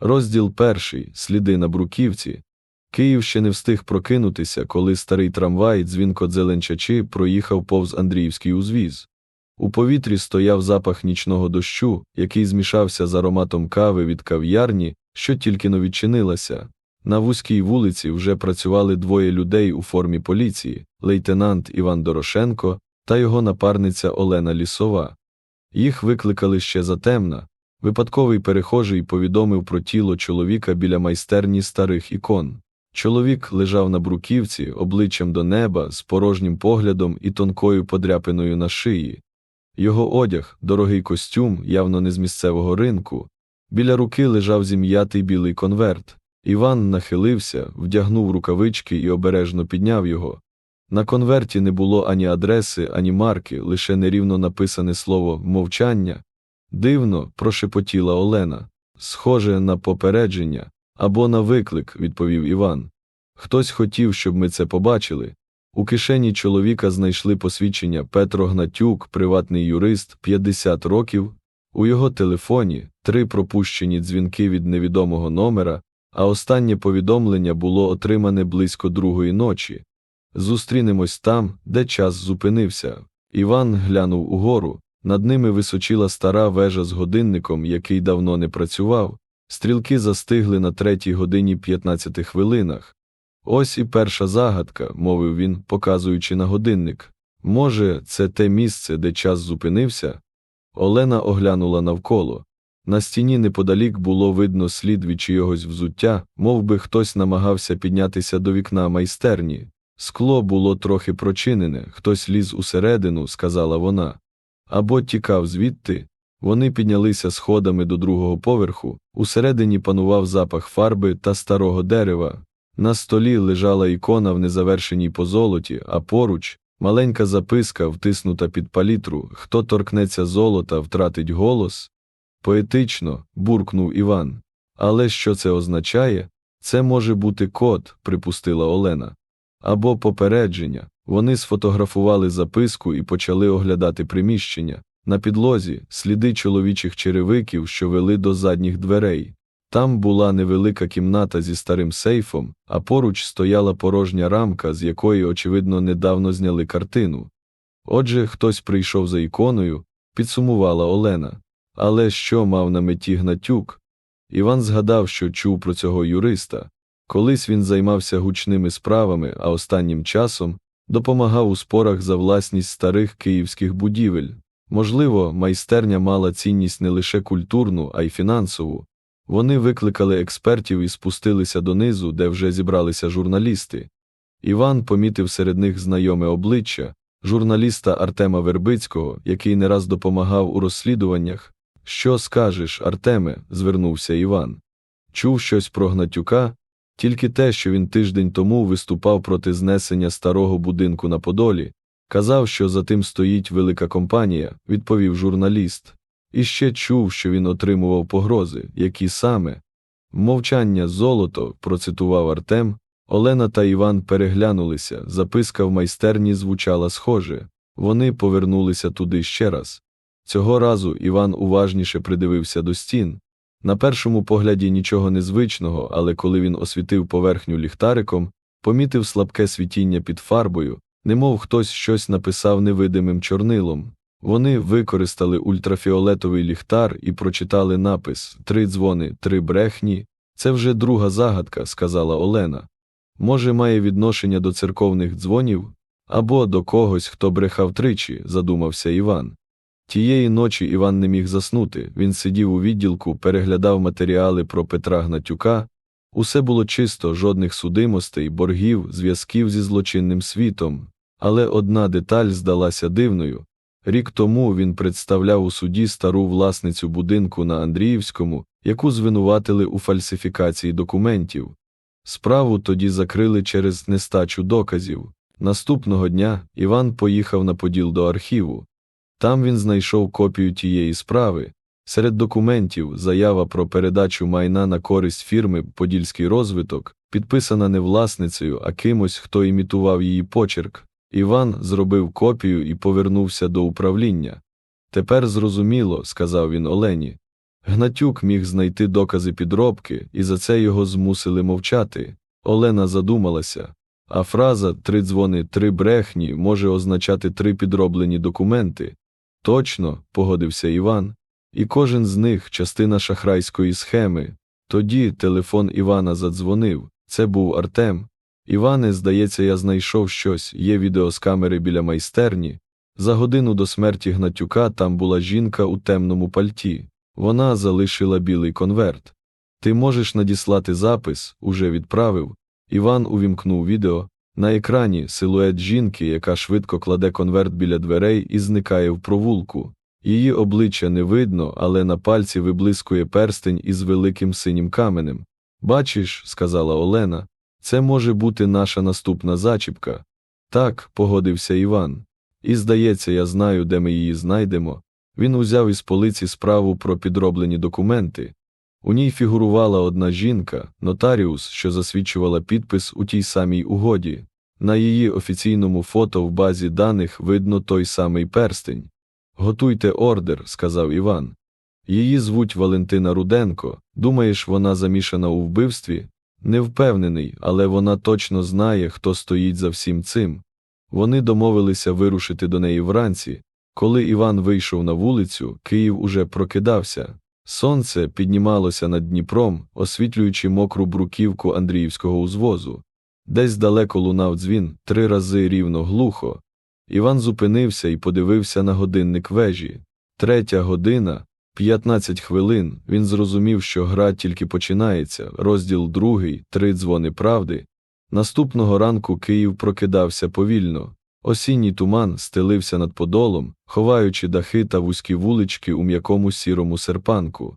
Розділ перший. Сліди на бруківці. Київ ще не встиг прокинутися, коли старий трамвай, дзвінко дзеленчачи, проїхав повз Андріївський узвіз. У повітрі стояв запах нічного дощу, який змішався з ароматом кави від кав'ярні, що тільки но відчинилася. На вузькій вулиці вже працювали двоє людей у формі поліції лейтенант Іван Дорошенко та його напарниця Олена Лісова. Їх викликали ще затемна. Випадковий перехожий повідомив про тіло чоловіка біля майстерні старих ікон. Чоловік лежав на бруківці, обличчям до неба, з порожнім поглядом і тонкою подряпиною на шиї. Його одяг, дорогий костюм, явно не з місцевого ринку. Біля руки лежав зім'ятий білий конверт. Іван нахилився, вдягнув рукавички і обережно підняв його. На конверті не було ані адреси, ані марки, лише нерівно написане слово мовчання. Дивно, прошепотіла Олена. Схоже на попередження або на виклик, відповів Іван. Хтось хотів, щоб ми це побачили. У кишені чоловіка знайшли посвідчення Петро Гнатюк, приватний юрист, 50 років. У його телефоні три пропущені дзвінки від невідомого номера, а останнє повідомлення було отримане близько другої ночі. Зустрінемось там, де час зупинився. Іван глянув угору. Над ними височила стара вежа з годинником, який давно не працював. Стрілки застигли на третій годині 15 хвилинах. Ось і перша загадка, мовив він, показуючи на годинник. Може, це те місце, де час зупинився? Олена оглянула навколо. На стіні неподалік було видно слід від чийогось взуття, мов би хтось намагався піднятися до вікна майстерні. Скло було трохи прочинене, хтось ліз усередину, сказала вона. Або тікав звідти. Вони піднялися сходами до другого поверху, усередині панував запах фарби та старого дерева. На столі лежала ікона в незавершеній позолоті, а поруч маленька записка, втиснута під палітру Хто торкнеться золота, втратить голос. Поетично, буркнув Іван. Але що це означає? Це може бути код, припустила Олена. Або попередження. Вони сфотографували записку і почали оглядати приміщення. На підлозі сліди чоловічих черевиків, що вели до задніх дверей. Там була невелика кімната зі старим сейфом, а поруч стояла порожня рамка, з якої, очевидно, недавно зняли картину. Отже, хтось прийшов за іконою, підсумувала Олена. Але що мав на меті Гнатюк? Іван згадав, що чув про цього юриста. Колись він займався гучними справами, а останнім часом допомагав у спорах за власність старих київських будівель. Можливо, майстерня мала цінність не лише культурну, а й фінансову. Вони викликали експертів і спустилися донизу, де вже зібралися журналісти. Іван помітив серед них знайоме обличчя, журналіста Артема Вербицького, який не раз допомагав у розслідуваннях. Що скажеш, Артеме? звернувся Іван. Чув щось про Гнатюка, тільки те, що він тиждень тому виступав проти знесення старого будинку на Подолі, казав, що за тим стоїть велика компанія, відповів журналіст. І ще чув, що він отримував погрози, які саме. Мовчання золото, процитував Артем. Олена та Іван переглянулися, записка в майстерні звучала схоже. Вони повернулися туди ще раз. Цього разу Іван уважніше придивився до стін. На першому погляді нічого незвичного, але коли він освітив поверхню ліхтариком, помітив слабке світіння під фарбою, немов хтось щось написав невидимим чорнилом. Вони використали ультрафіолетовий ліхтар і прочитали напис Три дзвони, три брехні. Це вже друга загадка, сказала Олена. Може, має відношення до церковних дзвонів або до когось, хто брехав тричі, задумався Іван. Тієї ночі Іван не міг заснути, він сидів у відділку, переглядав матеріали про Петра Гнатюка. Усе було чисто, жодних судимостей, боргів, зв'язків зі злочинним світом. Але одна деталь здалася дивною. Рік тому він представляв у суді стару власницю будинку на Андріївському, яку звинуватили у фальсифікації документів. Справу тоді закрили через нестачу доказів. Наступного дня Іван поїхав на поділ до архіву. Там він знайшов копію тієї справи. Серед документів заява про передачу майна на користь фірми Подільський розвиток, підписана не власницею, а кимось, хто імітував її почерк. Іван зробив копію і повернувся до управління. Тепер зрозуміло, сказав він Олені. Гнатюк міг знайти докази підробки, і за це його змусили мовчати. Олена задумалася. А фраза три дзвони, три брехні може означати три підроблені документи. Точно, погодився Іван. І кожен з них частина шахрайської схеми. Тоді телефон Івана задзвонив. Це був Артем. Іване, здається, я знайшов щось, є відео з камери біля майстерні. За годину до смерті Гнатюка там була жінка у темному пальті. Вона залишила білий конверт. Ти можеш надіслати запис, уже відправив. Іван увімкнув відео. На екрані силует жінки, яка швидко кладе конверт біля дверей і зникає в провулку. Її обличчя не видно, але на пальці виблискує перстень із великим синім каменем. Бачиш, сказала Олена, це може бути наша наступна зачіпка. Так, погодився Іван. І здається, я знаю, де ми її знайдемо. Він узяв із полиці справу про підроблені документи. У ній фігурувала одна жінка, нотаріус, що засвідчувала підпис у тій самій угоді. На її офіційному фото в базі даних видно той самий перстень. Готуйте ордер, сказав Іван. Її звуть Валентина Руденко. Думаєш, вона замішана у вбивстві? Не впевнений, але вона точно знає, хто стоїть за всім цим. Вони домовилися вирушити до неї вранці. Коли Іван вийшов на вулицю, Київ уже прокидався. Сонце піднімалося над Дніпром, освітлюючи мокру бруківку Андріївського узвозу. Десь далеко лунав дзвін, три рази рівно глухо. Іван зупинився і подивився на годинник вежі. Третя година, 15 хвилин. Він зрозумів, що гра тільки починається. Розділ другий, три дзвони правди. Наступного ранку Київ прокидався повільно. Осінній туман стелився над подолом, ховаючи дахи та вузькі вулички у м'якому сірому серпанку.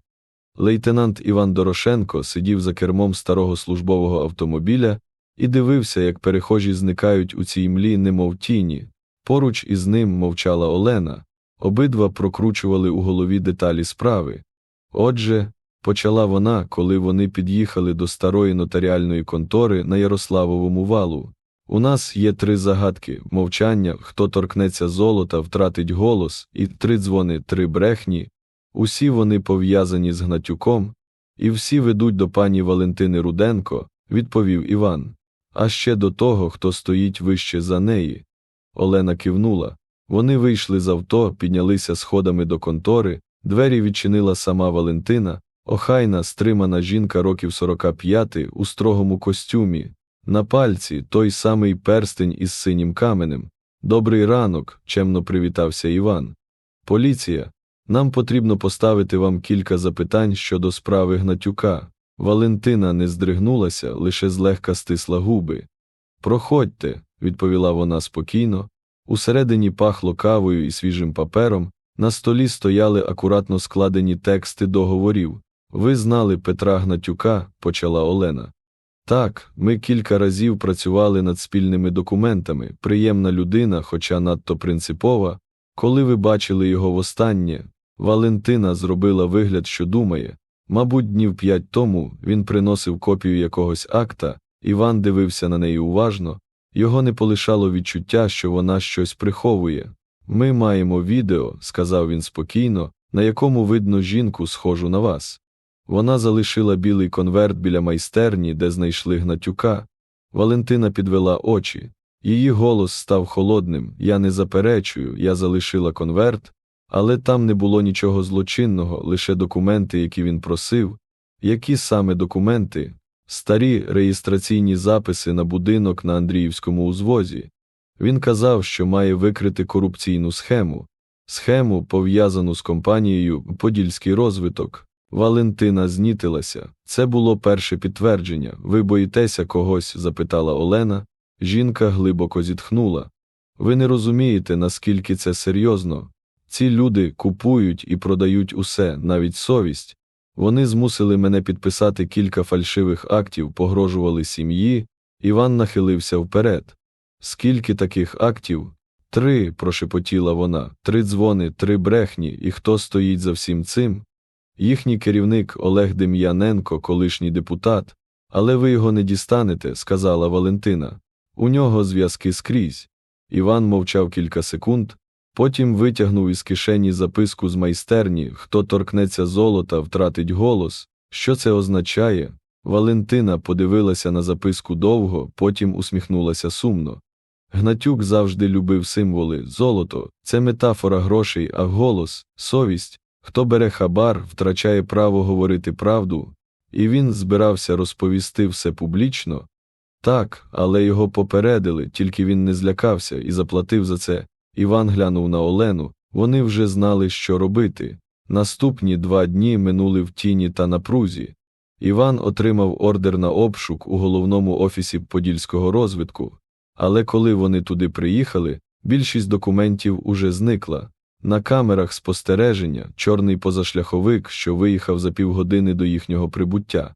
Лейтенант Іван Дорошенко сидів за кермом старого службового автомобіля і дивився, як перехожі зникають у цій млі, немов тіні. Поруч із ним мовчала Олена. Обидва прокручували у голові деталі справи. Отже, почала вона, коли вони під'їхали до старої нотаріальної контори на Ярославовому валу. У нас є три загадки мовчання, хто торкнеться золота, втратить голос, і три дзвони, три брехні. Усі вони пов'язані з Гнатюком, і всі ведуть до пані Валентини Руденко, відповів Іван. А ще до того, хто стоїть вище за неї. Олена кивнула. Вони вийшли з авто, піднялися сходами до контори, двері відчинила сама Валентина, охайна, стримана жінка років 45 у строгому костюмі. На пальці той самий перстень із синім каменем. Добрий ранок, чемно привітався Іван. Поліція. Нам потрібно поставити вам кілька запитань щодо справи Гнатюка. Валентина не здригнулася, лише злегка стисла губи. Проходьте, відповіла вона спокійно. Усередині пахло кавою і свіжим папером, на столі стояли акуратно складені тексти договорів. Ви знали Петра Гнатюка, почала Олена. Так, ми кілька разів працювали над спільними документами, приємна людина, хоча надто принципова. Коли ви бачили його востаннє, Валентина зробила вигляд, що думає. Мабуть, днів п'ять тому він приносив копію якогось акта, Іван дивився на неї уважно, його не полишало відчуття, що вона щось приховує. Ми маємо відео, сказав він спокійно, на якому видно жінку, схожу на вас. Вона залишила білий конверт біля майстерні, де знайшли гнатюка. Валентина підвела очі. Її голос став холодним. Я не заперечую, я залишила конверт, але там не було нічого злочинного, лише документи, які він просив. Які саме документи? Старі реєстраційні записи на будинок на Андріївському узвозі. Він казав, що має викрити корупційну схему, схему, пов'язану з компанією Подільський розвиток. Валентина знітилася. Це було перше підтвердження. Ви боїтеся когось? запитала Олена. Жінка глибоко зітхнула. Ви не розумієте, наскільки це серйозно. Ці люди купують і продають усе, навіть совість. Вони змусили мене підписати кілька фальшивих актів, погрожували сім'ї. Іван нахилився вперед. Скільки таких актів? Три, прошепотіла вона, три дзвони, три брехні, і хто стоїть за всім цим? Їхній керівник Олег Дем'яненко, колишній депутат, але ви його не дістанете, сказала Валентина. У нього зв'язки скрізь. Іван мовчав кілька секунд, Потім витягнув із кишені записку з майстерні хто торкнеться золота, втратить голос. Що це означає? Валентина подивилася на записку довго, потім усміхнулася сумно. Гнатюк завжди любив символи золото це метафора грошей, а голос, совість. Хто бере хабар, втрачає право говорити правду, і він збирався розповісти все публічно. Так, але його попередили, тільки він не злякався і заплатив за це. Іван глянув на Олену, вони вже знали, що робити. Наступні два дні минули в тіні та напрузі. Іван отримав ордер на обшук у головному офісі Подільського розвитку, але коли вони туди приїхали, більшість документів уже зникла. На камерах спостереження чорний позашляховик, що виїхав за півгодини до їхнього прибуття.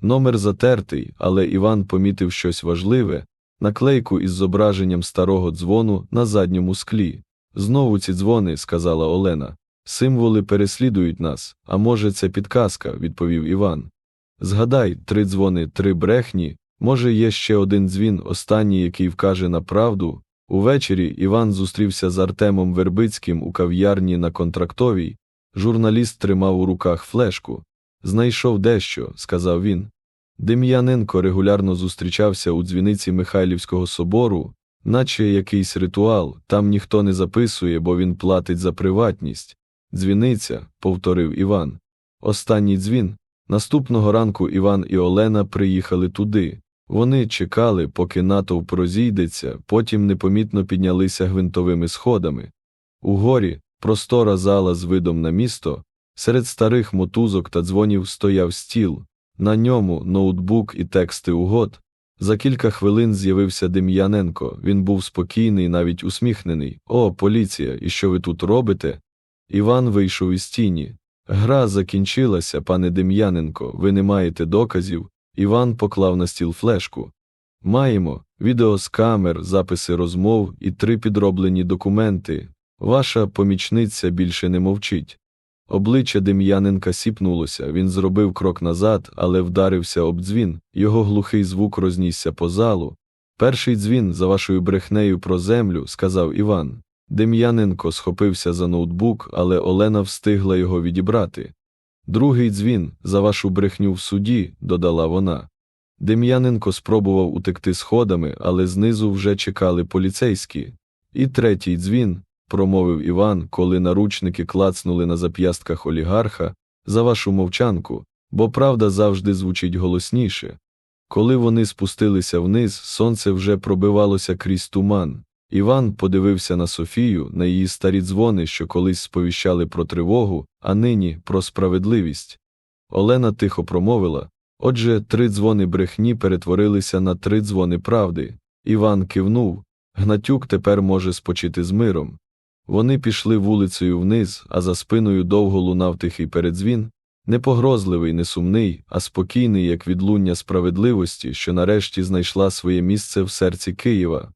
Номер затертий, але Іван помітив щось важливе наклейку із зображенням старого дзвону на задньому склі. Знову ці дзвони, сказала Олена. Символи переслідують нас, а може, це підказка, відповів Іван. Згадай, три дзвони, три брехні, може, є ще один дзвін, останній, який вкаже на правду. Увечері Іван зустрівся з Артемом Вербицьким у кав'ярні на контрактовій. Журналіст тримав у руках флешку. Знайшов дещо, сказав він. Дем'яненко регулярно зустрічався у дзвіниці Михайлівського собору, наче якийсь ритуал, там ніхто не записує, бо він платить за приватність. Дзвіниця, повторив Іван. Останній дзвін. Наступного ранку Іван і Олена приїхали туди. Вони чекали, поки натовп розійдеться, потім непомітно піднялися гвинтовими сходами. Угорі, простора зала з видом на місто, серед старих мотузок та дзвонів стояв стіл, на ньому ноутбук і тексти угод. За кілька хвилин з'явився Дем'яненко. Він був спокійний, навіть усміхнений. О, поліція, і що ви тут робите? Іван вийшов із тіні. Гра закінчилася, пане Дем'яненко, ви не маєте доказів. Іван поклав на стіл флешку. Маємо відео з камер, записи розмов і три підроблені документи. Ваша помічниця більше не мовчить. Обличчя Дем'яненка сіпнулося, він зробив крок назад, але вдарився об дзвін, його глухий звук рознісся по залу. Перший дзвін за вашою брехнею про землю, сказав Іван. Дем'яненко схопився за ноутбук, але Олена встигла його відібрати. Другий дзвін за вашу брехню в суді, додала вона. Дем'яненко спробував утекти сходами, але знизу вже чекали поліцейські. І третій дзвін, промовив Іван, коли наручники клацнули на зап'ястках олігарха, за вашу мовчанку, бо правда завжди звучить голосніше. Коли вони спустилися вниз, сонце вже пробивалося крізь туман. Іван подивився на Софію, на її старі дзвони, що колись сповіщали про тривогу, а нині про справедливість. Олена тихо промовила отже, три дзвони брехні перетворилися на три дзвони правди. Іван кивнув Гнатюк тепер може спочити з миром. Вони пішли вулицею вниз, а за спиною довго лунав тихий передзвін, не погрозливий, не сумний, а спокійний, як відлуння справедливості, що нарешті знайшла своє місце в серці Києва.